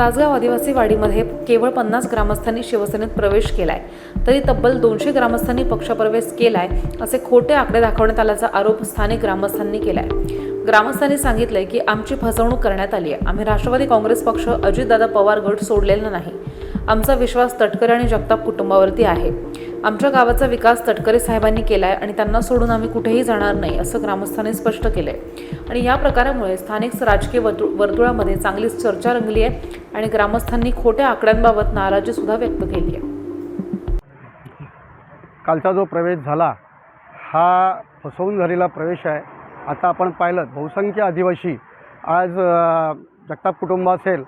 तासगाव आदिवासी वाडीमध्ये केवळ पन्नास ग्रामस्थांनी शिवसेनेत प्रवेश केलाय. तरी तब्बल दोनशे ग्रामस्थांनी पक्षप्रवेश केलाय असे खोटे आकडे दाखवण्यात आल्याचा आरोप स्थानिक ग्रामस्थांनी केलाय. ग्रामस्थांनी सांगितलंय की आमची फसवणूक करण्यात आली आहे आम्ही राष्ट्रवादी काँग्रेस पक्ष अजितदादा पवार गट सोडलेला नाही. आमचा विश्वास तटकरे आणि जगताप कुटुंबावरती आहे. आमच्या गावाचा विकास तटकरे साहेबांनी केला आहे आणि त्यांना सोडून आम्ही कुठेही जाणार नाही असं ग्रामस्थांनी स्पष्ट केलं आहे आणि या प्रकारामुळे स्थानिक राजकीय वर्तु वर्तुळामध्ये चांगलीच चर्चा रंगली आहे आणि ग्रामस्थांनी खोट्या आकड्यांबाबत नाराजीसुद्धा व्यक्त केली आहे. कालचा जो प्रवेश झाला हा फसवून झालेला प्रवेश आहे. आता आपण पाहिलं बहुसंख्य आदिवासी आज जगताप कुटुंब असेल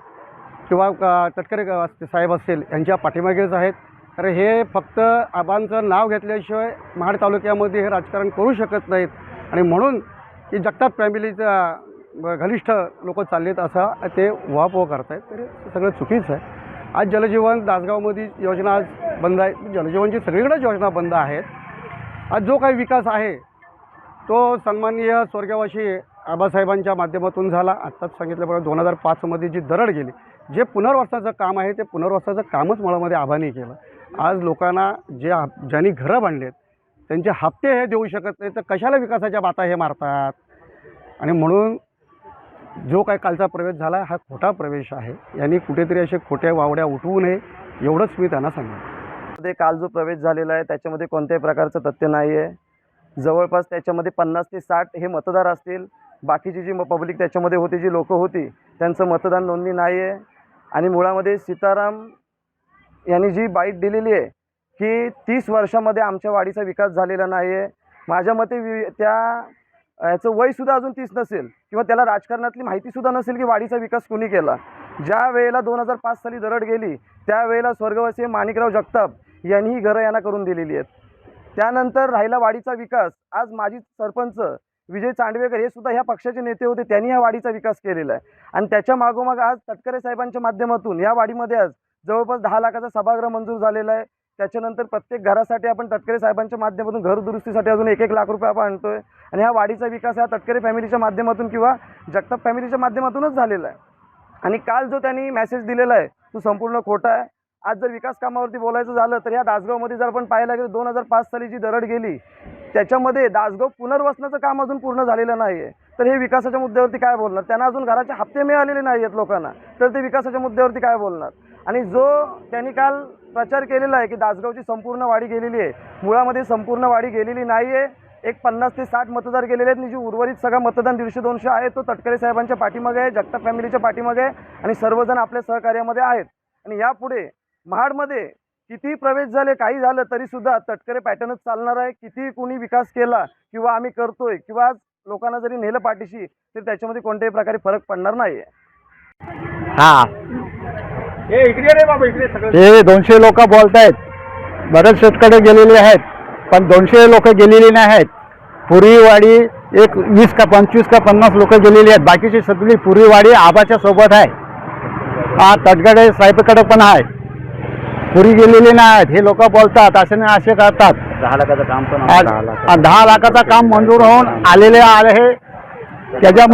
किंवा तटकरे साहेब असेल यांच्या पाठीमागेच आहेत. तर हे फक्त आबांचं नाव घेतल्याशिवाय महाड तालुक्यामध्ये हे राजकारण करू शकत नाहीत. आणि म्हणून की जगताप फॅमिलीचा घनिष्ठ लोक चाललेत असा ते वाहपोह करत आहेत तर सगळं चुकीचं आहे. आज जलजीवन दासगावमध्ये योजना आज बंद आहे. जलजीवनची सगळीकडेच योजना बंद आहेत. आज जो काही विकास आहे तो सन्माननीय स्वर्गवासी आबासाहेबांच्या माध्यमातून झाला. आत्ताच सांगितल्याप्रमाणे दोन हजार पाचमध्ये जी दरड गेली जे पुनर्वसनाचं काम आहे ते पुनर्वसनाचं कामच मुळामध्ये आभानी केलं. आज लोकांना जे आप- ज्यांनी घरं बांधलेत त्यांचे हप्ते हे देऊ शकत नाही तर कशाला विकासाच्या बाता हे मारतात? आणि म्हणून जो काय कालचा प्रवेश झाला हा खोटा प्रवेश आहे. यांनी कुठेतरी असे खोट्या वावड्या उठवू नये एवढंच मी त्यांना सांगेन. ते काल जो प्रवेश झालेला आहे त्याच्यामध्ये कोणत्याही प्रकारचं तथ्य नाही आहे जवळपास त्याच्यामध्ये पन्नास ते साठ हे मतदार असतील. बाकीची जी पब्लिक त्याच्यामध्ये होती जी लोकं होती त्यांचं मतदान नोंदणी नाही आहे आणि मुळामध्ये सीताराम यांनी जी बाईट दिलेली आहे की तीस वर्षामध्ये आमच्या वाडीचा विकास झालेला नाही आहे माझ्या मते वि त्या याचं वयसुद्धा अजून तीस नसेल किंवा त्याला राजकारणातली माहितीसुद्धा नसेल की वाडीचा विकास कुणी केला. ज्या वेळेला दोन हजार पाच साली दरड गेली त्यावेळेला स्वर्गवासी माणिकराव जगताप यांनी ही घरं यांना करून दिलेली आहेत. त्यानंतर राहिला वाडीचा विकास. आज माजी सरपंच विजय चांडवेकर हे सुद्धा ह्या पक्षाचे नेते होते त्यांनी ह्या वाडीचा विकास केलेला आहे. आणि त्याच्या मागोमाग आज तटकरे साहेबांच्या माध्यमातून या वाडीमध्ये आज जवळपास दहा लाखाचा सभागृह मंजूर झालेला आहे. त्याच्यानंतर प्रत्येक घरासाठी आपण तटकरे साहेबांच्या माध्यमातून घर दुरुस्तीसाठी अजून एक एक लाख रुपये आपण आणतोय. आणि ह्या वाडीचा विकास हा तटकरे फॅमिलीच्या माध्यमातून किंवा जगताप फॅमिलीच्या माध्यमातूनच झालेला आहे. आणि काल जो त्यांनी मेसेज दिलेला आहे तो संपूर्ण खोटा आहे. आज जर विकास कामावरती बोलायचं झालं तर या दासगावमध्ये जर आपण पाहायला गेलं दोन हजार पाच साली जी दरड गेली त्याच्यामध्ये दासगाव पुनर्वसनाचं काम अजून पूर्ण झालेलं नाही आहे तर हे विकासाच्या मुद्द्यावरती काय बोलणार? त्यांना अजून घराचे हप्ते मिळालेले नाही आहेत लोकांना. तर ते विकासाच्या मुद्द्यावरती काय बोलणार? आणि जो त्यांनी काल प्रचार केलेला आहे की दासगावची संपूर्ण वाढी गेलेली आहे मुळामध्ये संपूर्ण वाढी गेलेली नाही आहे एक पन्नास ते साठ मतदार गेलेले आहेत. आणि जी उर्वरित सगळा मतदान दीडशे दोनशे आहे. तो तटकरे साहेबांच्या पाठीमागे आहे जगताप फॅमिलीच्या पाठीमागे आहे आणि सर्वजण आपल्या सहकार्यामध्ये आहेत. आणि यापुढे महाडमध्ये किती प्रवेश झाले काही झालं तरी सुद्धा तटकरे पॅटर्नच चालणार आहे. किती कुणी विकास केला किंवा आम्ही करतोय किंवा लोकांना जरी नेलं पाठीशी तर त्याच्यामध्ये कोणत्याही प्रकारे फरक पडणार नाही हा. हे दोनशे लोक बोलतायत. बरेच शेतकरी गेलेले आहेत पण दोनशे लोक गेलेली नाही आहेत. पुरीवाडी एक वीस का पंचवीस का पन्नास लोक गेलेली आहेत. बाकीची सगळी पुरीवाडी आबाच्या सोबत आहे. हा तटगडे साहेबकडे पण आहे. पुरी गेलेली नाही आहेत हे लोक बोलतात असे नाही असे करतात. दहा लाखाचं काम पण दहा लाखाचं काम मंजूर होऊन आलेले आहे. त्याच्यामुळे